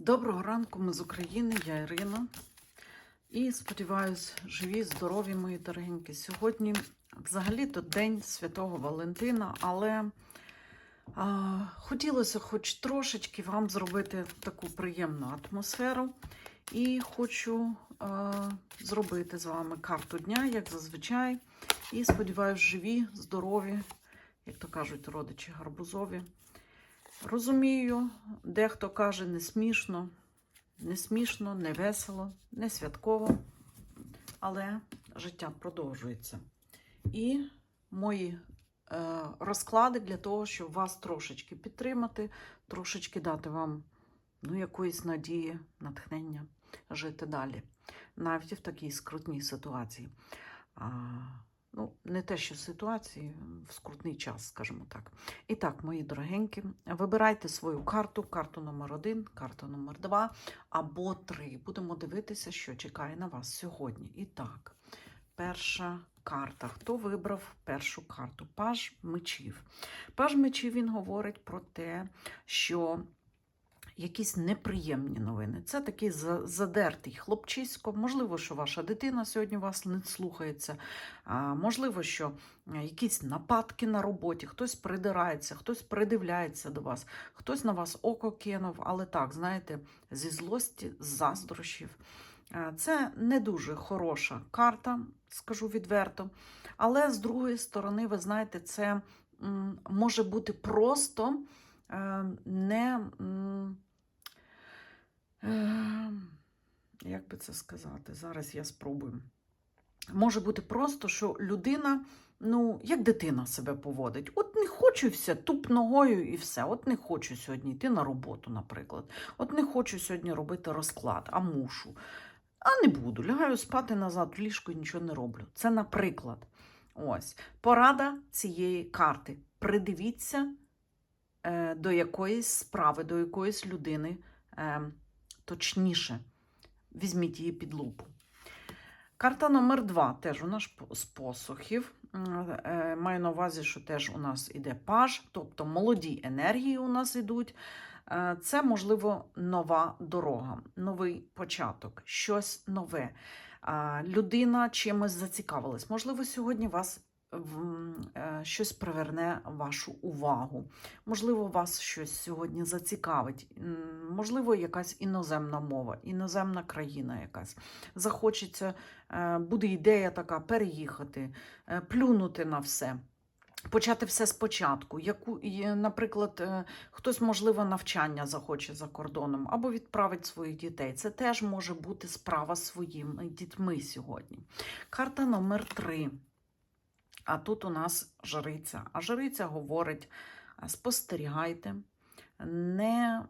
Доброго ранку, ми з України, я Ірина. І сподіваюсь, живі, здорові, мої дорогенькі. Сьогодні взагалі-то День Святого Валентина, але а, хотілося хоч трошечки вам зробити таку приємну атмосферу. І хочу а, зробити з вами карту дня, як зазвичай. І сподіваюсь, живі, здорові, як то кажуть, родичі гарбузові. Розумію, дехто каже не смішно, не смішно, не весело, не святково, але життя продовжується. І мої е, розклади для того, щоб вас трошечки підтримати, трошечки дати вам ну, якоїсь надії, натхнення жити далі, навіть в такій скрутній ситуації. Ну, не те, що ситуації, в скрутний час, скажімо так. І так, мої дорогенькі, вибирайте свою карту, карту номер один, карту номер два або три. Будемо дивитися, що чекає на вас сьогодні. І так, перша карта. Хто вибрав першу карту? Паж мечів. Паж мечів він говорить про те, що якісь неприємні новини. Це такий задертий хлопчисько. Можливо, що ваша дитина сьогодні вас не слухається. Можливо, що е, якісь нападки на роботі, хтось придирається, хтось придивляється до вас, хтось на вас око кинув, але так, знаєте, зі злості, з заздрощів. Е, Це не дуже хороша карта, скажу відверто. Але з другої сторони, ви знаєте, це може бути просто е, не. м, е, Як би це сказати? Зараз я спробую. Може бути просто, що людина, ну, як дитина себе поводить. От не хочу все, туп ногою і все. От не хочу сьогодні йти на роботу, наприклад. От не хочу сьогодні робити розклад, а мушу. А не буду. Лягаю спати назад в ліжко і нічого не роблю. Це наприклад. Ось. Порада цієї карти. Придивіться е, до якоїсь справи, до якоїсь людини е, точніше. Візьміть її під лупу. Карта номер два теж у нас з посухів. Е, Маю на увазі, що теж у нас іде паж, тобто молоді енергії у нас йдуть. Е, Це, можливо, нова дорога, новий початок, щось нове. Людина чимось зацікавилась. Можливо, сьогодні вас щось приверне вашу увагу. Можливо, вас щось сьогодні зацікавить. Можливо, якась іноземна мова, іноземна країна якась. Захочеться, е, буде ідея така переїхати, е, плюнути на все. Почати все спочатку. Яку, наприклад, е, хтось, можливо, навчання захоче за кордоном або відправить своїх дітей. Це теж може бути справа своїми дітьми сьогодні. Карта номер три. А тут у нас жриця. А жриця говорить: спостерігайте, не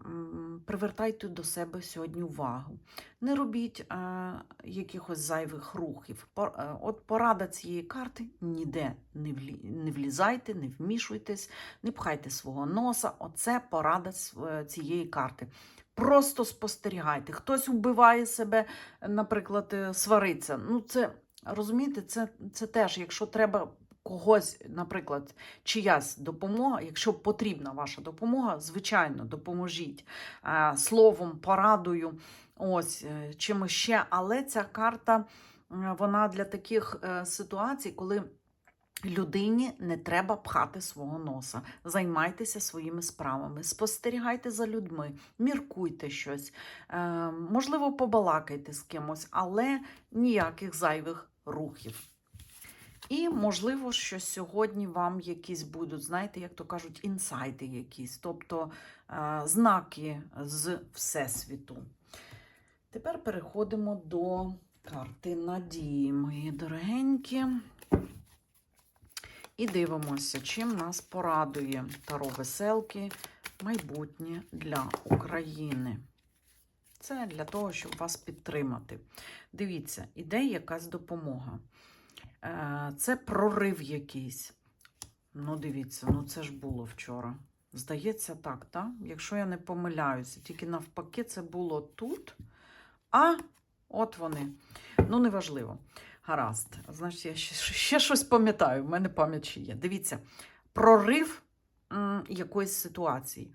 привертайте до себе сьогодні увагу, не робіть е, якихось зайвих рухів. Е, От порада цієї карти ніде не, не влізайте, не вмішуйтесь, не пхайте свого носа. Оце порада е, цієї карти. Просто спостерігайте. Хтось вбиває себе, наприклад, свариться. Ну, це розумієте, це, це теж, якщо треба когось, наприклад, чиясь допомога, якщо потрібна ваша допомога, звичайно, допоможіть е, словом, порадою, ось е, чимось ще. Але ця карта е, вона для таких ситуацій, коли. Людині не треба пхати свого носа. Займайтеся своїми справами, спостерігайте за людьми, міркуйте щось, можливо, побалакайте з кимось, але ніяких зайвих рухів. І, можливо, що сьогодні вам якісь будуть, знаєте, як то кажуть, інсайти якісь, тобто е, знаки з Всесвіту. Тепер переходимо до карти надії, мої дорогенькі. І дивимося, чим нас порадує Таро Веселки майбутнє для України. Це для того, щоб вас підтримати. Дивіться, іде якась допомога. Е, Це прорив якийсь. Ну, дивіться, ну це ж було вчора. Здається, так, так? Якщо я не помиляюся, тільки навпаки, це було тут. А от вони. Ну, неважливо. Гаразд. Значить, я ще, ще щось пам'ятаю, в мене пам'ять ще є. Дивіться, прорив м, якоїсь ситуації.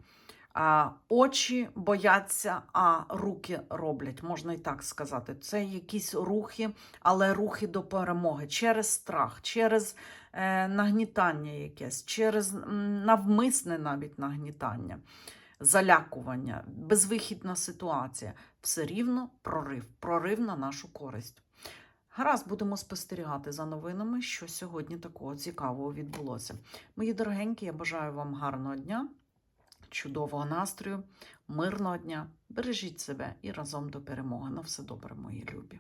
А, очі бояться, а руки роблять, можна і так сказати. Це якісь рухи, але рухи до перемоги через страх, через е, нагнітання якесь, через навмисне навіть нагнітання, залякування, безвихідна ситуація. Все рівно прорив, прорив на нашу користь. Гаразд, будемо спостерігати за новинами, що сьогодні такого цікавого відбулося. Мої дорогенькі, я бажаю вам гарного дня, чудового настрою, мирного дня. Бережіть себе і разом до перемоги. На все добре, мої любі.